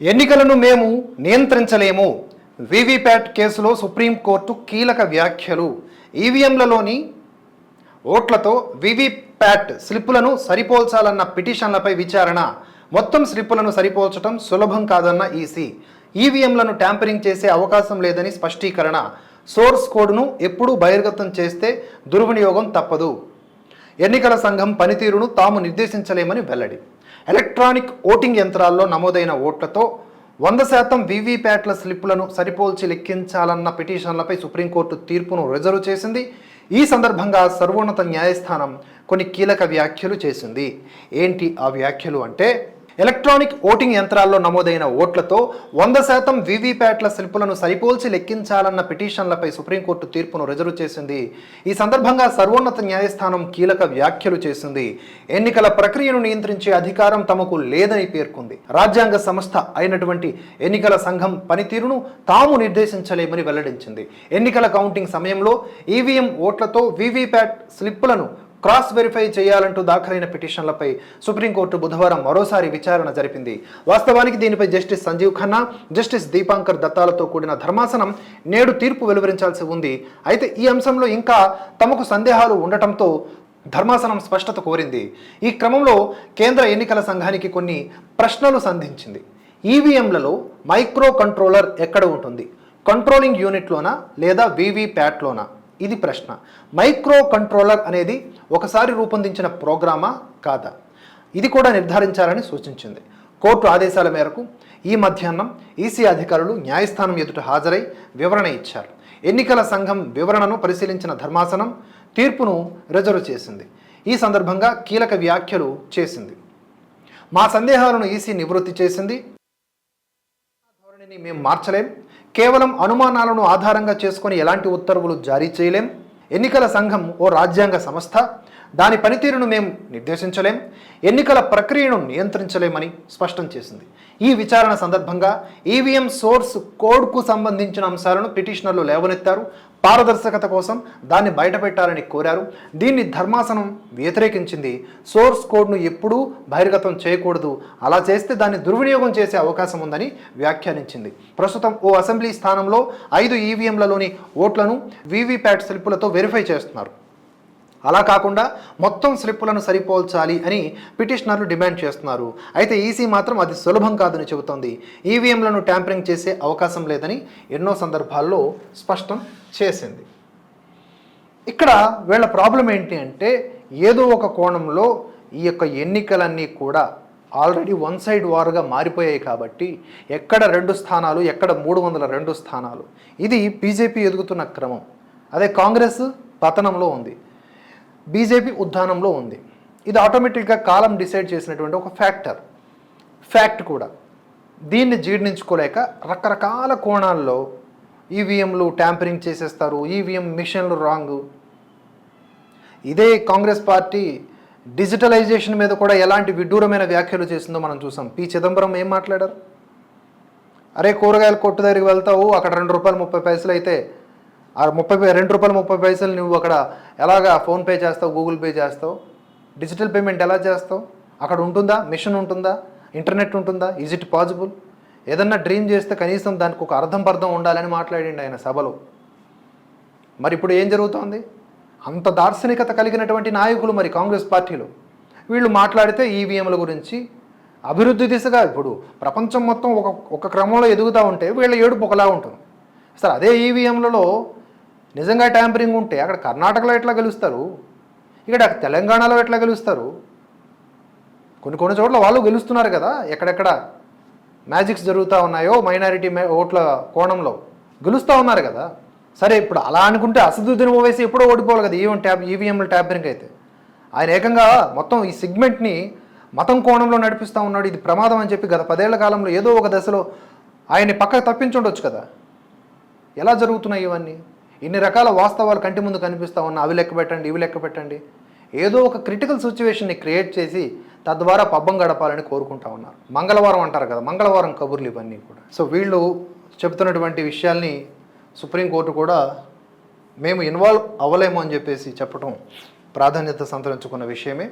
ఎన్నికలను మేము నియంత్రించలేము. వివిప్యాట్ కేసులో సుప్రీంకోర్టు కీలక వ్యాఖ్యలు. ఈవీఎంలలోని ఓట్లతో వివిప్యాట్ స్లిప్పులను సరిపోల్చాలన్న పిటిషన్లపై విచారణ. మొత్తం స్లిప్పులను సరిపోల్చడం సులభం కాదన్న ఈసీ. ఈవీఎంలను ట్యాంపరింగ్ చేసే అవకాశం లేదని స్పష్టీకరణ. సోర్స్ కోడ్ను ఎప్పుడూ బహిర్గతం చేస్తే దుర్వినియోగం తప్పదు. ఎన్నికల సంఘం పనితీరును తాము నిర్దేశించలేమని వెల్లడి. ఎలక్ట్రానిక్ ఓటింగ్ యంత్రాల్లో నమోదైన ఓట్లతో వంద శాతం వీవీప్యాట్ల స్లిప్పులను సరిపోల్చి లెక్కించాలన్న పిటిషన్లపై సుప్రీంకోర్టు తీర్పును రిజర్వ్ చేసింది. ఈ సందర్భంగా సర్వోన్నత న్యాయస్థానం కొన్ని కీలక వ్యాఖ్యలు చేసింది. ఏంటి ఆ వ్యాఖ్యలు అంటే ఎలక్ట్రానిక్ ఓటింగ్ యంత్రాల్లో నమోదైన ఓట్లతో వంద శాతం వీవీప్యాట్ల స్లిప్పులను సరిపోల్చి లెక్కించాలన్న పిటిషన్లపై సుప్రీంకోర్టు తీర్పును రిజర్వ్ చేసింది. ఈ సందర్భంగా సర్వోన్నత న్యాయస్థానం కీలక వ్యాఖ్యలు చేసింది. ఎన్నికల ప్రక్రియను నియంత్రించే అధికారం తమకు లేదని పేర్కొంది. రాజ్యాంగ సంస్థ అయినటువంటి ఎన్నికల సంఘం పనితీరును తాము నిర్దేశించలేమని వెల్లడించింది. ఎన్నికల కౌంటింగ్ సమయంలో ఈవీఎం ఓట్లతో వీవీప్యాట్ స్లిప్పులను క్రాస్ వెరిఫై చేయాలంటూ దాఖలైన పిటిషన్లపై సుప్రీంకోర్టు బుధవారం మరోసారి విచారణ జరిపింది. వాస్తవానికి దీనిపై జస్టిస్ సంజీవ్ ఖన్నా జస్టిస్ దీపాంకర్ దత్తాలతో కూడిన ధర్మాసనం నేడు తీర్పు వెలువరించాల్సి ఉంది. అయితే ఈ అంశంలో ఇంకా తమకు సందేహాలు ఉండటంతో ధర్మాసనం స్పష్టత కోరింది. ఈ క్రమంలో కేంద్ర ఎన్నికల సంఘానికి కొన్ని ప్రశ్నలు సంధించింది. ఈవీఎంలలో మైక్రో కంట్రోలర్ ఎక్కడ ఉంటుంది? కంట్రోలింగ్ యూనిట్లోనా లేదా వీవీప్యాట్లోనా ఇది ప్రశ్న. మైక్రో కంట్రోలర్ అనేది ఒకసారి రూపొందించిన ప్రోగ్రామా కాదా? ఇది కూడా నిర్ధారించాలని సూచించింది. కోర్టు ఆదేశాల మేరకు ఈ మధ్యాహ్నం ఈసీ అధికారులు న్యాయస్థానం ఎదుట హాజరై వివరణ ఇచ్చారు. ఎన్నికల సంఘం వివరణను పరిశీలించిన ధర్మాసనం తీర్పును రిజర్వ్ చేసింది. ఈ సందర్భంగా కీలక వ్యాఖ్యలు చేసింది. మా సందేహాలను ఈసీ నివృత్తి చేసింది ధోరణిని మేము మార్చలేం. కేవలం అనుమానాలను ఆధారంగా చేసుకొని ఎలాంటి ఉత్తర్వులు జారీ చేయలేం. ఎన్నికల సంఘం ఓ రాజ్యాంగ సంస్థ. దాని పనితీరును మేము నిర్దేశించలేం. ఎన్నికల ప్రక్రియను నియంత్రించలేమని స్పష్టం చేసింది. ఈ విచారణ సందర్భంగా ఈవీఎం సోర్స్ కోడ్కు సంబంధించిన అంశాలను పిటిషనర్లు లేవనెత్తారు. పారదర్శకత కోసం దాన్ని బయటపెట్టాలని కోరారు. దీన్ని ధర్మాసనం వ్యతిరేకించింది. సోర్స్ కోడ్ను ఎప్పుడూ బహిర్గతం చేయకూడదు. అలా చేస్తే దాన్ని దుర్వినియోగం చేసే అవకాశం ఉందని వ్యాఖ్యానించింది. ప్రస్తుతం ఓ అసెంబ్లీ స్థానంలో ఐదు ఈవీఎంలలోని ఓట్లను వీవీప్యాట్ స్లిప్పులతో వెరిఫై చేస్తున్నారు. అలా కాకుండా మొత్తం స్లిప్పులను సరిపోల్చాలి అని పిటిషనర్లు డిమాండ్ చేస్తున్నారు. అయితే ఈసీ మాత్రం అది సులభం కాదని చెబుతోంది. ఈవీఎంలను ట్యాంపరింగ్ చేసే అవకాశం లేదని ఎన్నో సందర్భాల్లో స్పష్టం చేసింది. ఇక్కడ వీళ్ళ ప్రాబ్లం ఏంటి అంటే ఏదో ఒక కోణంలో ఈ యొక్క ఎన్నికలన్నీ కూడా ఆల్రెడీ వన్ సైడ్ వారుగా మారిపోయాయి కాబట్టి ఎక్కడ రెండు స్థానాలు ఎక్కడ మూడు వందల రెండు స్థానాలు. ఇది బీజేపీ ఎదుగుతున్న క్రమం. అదే కాంగ్రెస్ పతనంలో ఉంది. బీజేపీ ఉద్ధానంలో ఉంది. ఇది ఆటోమేటిక్గా కాలం డిసైడ్ చేసినటువంటి ఒక ఫ్యాక్టర్ ఫ్యాక్ట్ కూడా. దీన్ని జీర్ణించుకోలేక రకరకాల కోణాల్లో ఈవీఎంలు ట్యాంపరింగ్ చేసేస్తారు ఈవీఎం మిషన్లు రాంగ్. ఇదే కాంగ్రెస్ పార్టీ డిజిటలైజేషన్ మీద కూడా ఎలాంటి విడ్డూరమైన వ్యాఖ్యలు చేసిందో మనం చూసాం. పి. చిదంబరం ఏం మాట్లాడారు? అరే కూరగాయల కొట్టు దగ్గరికి వెళ్తావు అక్కడ రెండు రూపాయలు ముప్పై పైసలు అయితే ఆ ముప్పై రెండు రూపాయలు ముప్పై పైసలు నువ్వు అక్కడ ఎలాగా ఫోన్పే చేస్తావు గూగుల్ పే చేస్తావు? డిజిటల్ పేమెంట్ ఎలా చేస్తావు? అక్కడ ఉంటుందా? మిషన్ ఉంటుందా? ఇంటర్నెట్ ఉంటుందా? ఈజ్ ఇట్ పాసిబుల్ ఏదన్నా డ్రీమ్ చేస్తే కనీసం దానికి ఒక అర్థం పర్థం ఉండాలని మాట్లాడిండి ఆయన సభలో. మరి ఇప్పుడు ఏం జరుగుతోంది? అంత దార్శనికత కలిగినటువంటి నాయకులు మరి కాంగ్రెస్ పార్టీలో. వీళ్ళు మాట్లాడితే ఈవీఎంల గురించి అభివృద్ధి దిశగా ఇప్పుడు ప్రపంచం మొత్తం ఒక ఒక క్రమంలో ఎదుగుతూ ఉంటే వీళ్ళ ఏడుపు ఒకలా ఉంటుంది. సార్ అదే ఈవీఎంలలో నిజంగా ట్యాంపరింగ్ ఉంటే అక్కడ కర్ణాటకలో ఎట్లా గెలుస్తారు? ఇక్కడ తెలంగాణలో ఎట్లా గెలుస్తారు? కొన్ని కొన్ని చోట్ల వాళ్ళు గెలుస్తున్నారు కదా ఎక్కడెక్కడ మ్యాజిక్స్ జరుగుతూ ఉన్నాయో మైనారిటీ ఓట్ల కోణంలో గెలుస్తూ ఉన్నారు కదా. సరే ఇప్పుడు అలా అనుకుంటే అసదుద్దీన్ ఓవైసీ ఎప్పుడో ఓడిపోవాలి కదా ఈవెన్ ట్యాబ్ ఈవీఎంల ట్యాపరింగ్ అయితే. ఆయన ఏకంగా మొత్తం ఈ సిగ్మెంట్ని మతం కోణంలో నడిపిస్తూ ఉన్నాడు ఇది ప్రమాదం అని చెప్పి గత పదేళ్ళ కాలంలో ఏదో ఒక దశలో ఆయన్ని పక్కకు తప్పించుండొచ్చు కదా. ఎలా జరుగుతున్నాయి ఇవన్నీ? ఇన్ని రకాల వాస్తవాలు కంటి ముందు కనిపిస్తూ ఉన్నా అవి లెక్క పెట్టండి ఇవి లెక్క పెట్టండి. ఏదో ఒక క్రిటికల్ సిచ్యువేషన్ని క్రియేట్ చేసి తద్వారా పబ్బం గడపాలని కోరుకుంటా ఉన్నారు. మంగళవారం అంటారు కదా మంగళవారం కబుర్లు ఇవన్నీ కూడా. సో వీళ్ళు చెబుతున్నటువంటి విషయాల్ని సుప్రీంకోర్టు కూడా మేము ఇన్వాల్వ్ అవ్వలేము అని చెప్పేసి చెప్పడం ప్రాధాన్యత సంతరించుకున్న విషయమే.